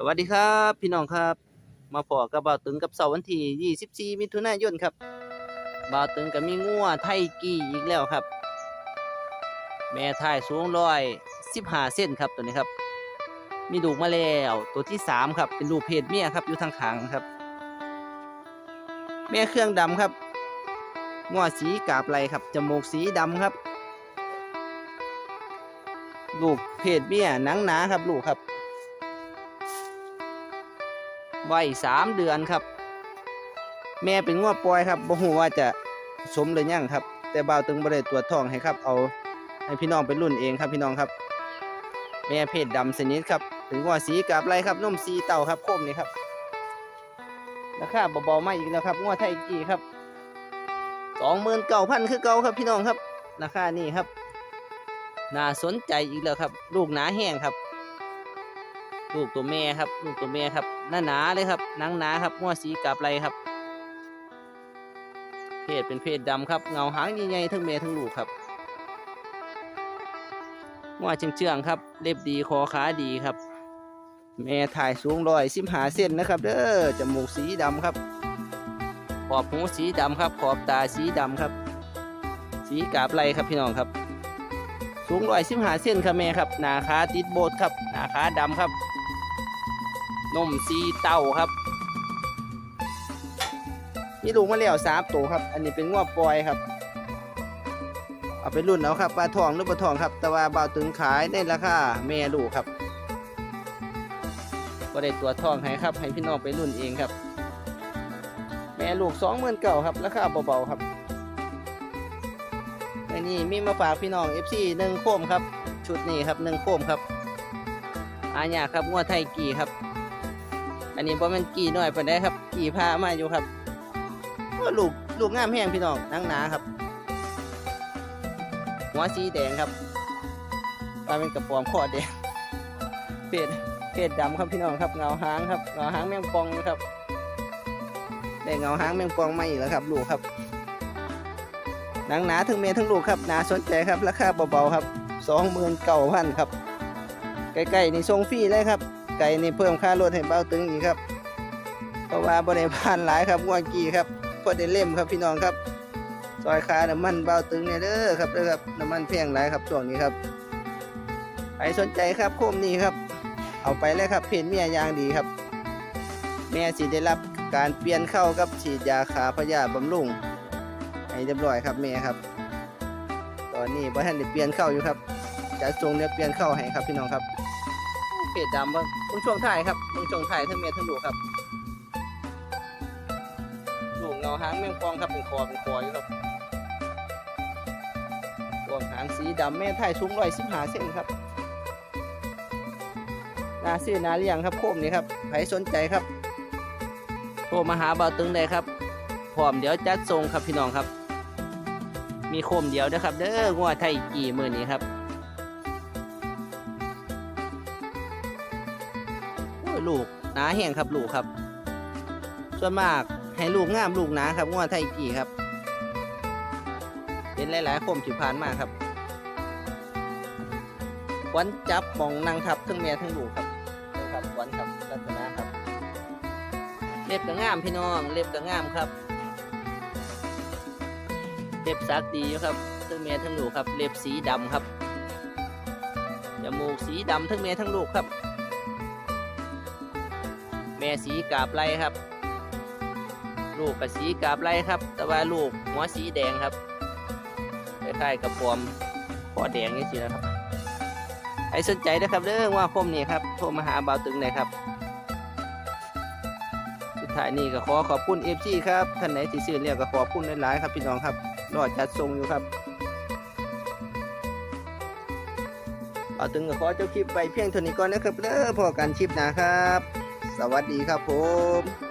สวัสดีครับพี่น้องครับ มาพอกับบ่าวตึงกับเสาร์วันที่24มิถุนายนครับบ่าวตึงก็มีงัวไทยกี้อีกแล้วครับ แม่ทายสูงร้อย15เส้นครับตัวนี้ครับ มีลูกมาแล้วตัวที่สามครับเป็นลูกเพศเมียครับอยู่ทางขางครับ แม่เครื่องดำครับงัวสีกาบไหลครับจมูกสีดำครับ ลูกเพศเมียหนังหนาครับลูกครับ ไวัยสามเดือนครับ แม่เป็นงัวปล่อยครับบ่ฮู้ว่าจะสมหรือยังครับ แต่บ่าวตึงบ่ได้ตรวจท้องให้ครับ เอาให้พี่น้องไปรุ่นเองครับพี่น้องครับ แม่เพศดำสนิทครับเป็นงัวสีกาบไรครับนมสีเต่าครับโคมนี่ครับราคาเบาๆมาอีกแล้วครับงัวไทยกี่ครับสองหมื่นเก้าพันคือเก่าครับพี่น้องครับราคานี่ครับน่าสนใจอีกแล้วครับ ลูกหนาแห้งครับ ลูกตัวแม่ครับลูกตัวแม่ครับหน้าหนาเลยครับหนังหนาครับงัวสีกาบไรครับ เพศเป็นเพศดำครับเงาหางใหญ่ๆทั้งแม่ทั้งลูกครับงัวเชื่องๆครับ เล็บดีคอขาดีครับ แม่ถ่ายสูงร้อยสิบหาเส้นนะครับ เด้อจมูกสีดำครับ ขอบหูสีดำครับ ขอบตาสีดำครับ สีกาบไรครับพี่น้องครับสูงร้อยสิบหาเส้นครับแม่ครับ หนาขาติดโบสถ์ครับ หนาขาดำครับ นมซีเต้าครับนี่ลูกมาแล้วสามตัวครับ อันนี้เป็นงวปล่อยครับ เอาไปรุ่นเอาครับปลาทองหรือปลาทองครับ แต่ว่าบ่าวตึงขายในราคาแม่ลูกครับก็ได้ตัวทองให้ครับ ให้พี่น้องไปรุ่นเองครับ แม่ลูกสองหมื่นเก่าครับราคาเบาๆครับในนี้มีมาฝากพี่น้อง FC หนึ่งโคมครับ ชุดนี้ครับหนึ่งโคมครับอาญาครับงวไทยกี่ครับ อันนี้บ่แม่นกี่น้อยปานใดครับ กี่พามาอยู่ครับลูกลูกงามแห้งพี่น้องนังหนาครับ หัวสีแดงครับมาเป็นกระปอมคอแดงเพศเพศดำครับพี่น้องครับเงาหางครับเงาหางแมงปองครับได้เงาหางแมงปองมาอีกแล้วครับ ลูกครับหนังหนาทั้งเมยทั้งลูกครับนาสนใจครับราคาเบาๆครับสองหมื่นเก้าพันครับ ใกล้ๆนี่ทรงฟรีเลยครับ ไก่นี่เพิ่มค่ารถให้เบาตึงอีกครับ เพราะว่าบริพานหลายครับงวงกี้ครับพอได้เล่มครับพี่น้องครับ ซอยคาน้ำมันเบาตึงเนี่ยเด้อครับเด้อครับน้ำมันแพงหลายครับช่วงนี้ครับใครสนใจครับโคมนี้ครับ เอาไปเลยครับเพนเมียยางดีครับ แม่สิได้รับการเปลี่ยนเข้ากับฉีดยาขาพยาบำรุงให้เรียบร้อยครับแม่ครับ ตอนนี้บ่ทันได้เปลี่ยนเข้าอยู่ครับจะทรงเนี่ยเปลี่ยนเข้าให้ครับพี่น้องครับ เพจดำเบิ่งเบิ่งช่วงท้ายครับเบิ่งช่วงท้ายทั้งเมียทั้งลูกครับลูกเงาหางแมงปองครับเป็นคอเป็นคออยู่ครับพวงหางสีดำแม่ไทยสูงร้อยสิบหาเซนครับนาซื้อนาเลี้ยงครับโคมนี่ครับใครสนใจครับโทรมาหาเบาตึงได้ครับพร้อมเดี๋ยวจัดส่งครับพี่น้องครับ มีโคมเดียวนะครับเด้องัวไทยกี่มือนี้ครับ ลูกหนาแห้งครับลูกครับ ส่วนมากให้ลูกงามลูกหนาครับงัวไทยกี่ครับ เป็นหลายๆคมที่ผ่านมาครับควันจับมองนางทับทั้งแม่ทั้งลูกครับนี่ครับควันครับลักษณะครับ เล็บก็งามพี่น้องเล็บก็งามครับเล็บสักดีครับทั้งแม่ทั้งลูกครับ เล็บสีดำครับจมูกสีดำทั้งแม่ทั้งลูกครับ แม่สีกาบไรครับ ลูกกับสีกาบไรครับ แต่ว่าลูกหัวสีแดงครับคล้ายๆกับปอมคอแดงนี่สินะครับใครสนใจนะครับเด้องว่าคมนี่ครับโทรมาหาบ่าวตึงเลยครับสุดท้ายนี่ก็ขอขอบคุณเอฟซีครับท่านไหนที่ซื้อเนี่ยก็ขอบคุณหลายๆครับพี่น้องครับรอจัดส่งอยู่ครับบ่าวตึงก็ขอเจ้าคลิปไปเพียงเท่านี้ก่อนนะครับเด้อพอกันคลิปนะครับ สวัสดีครับผม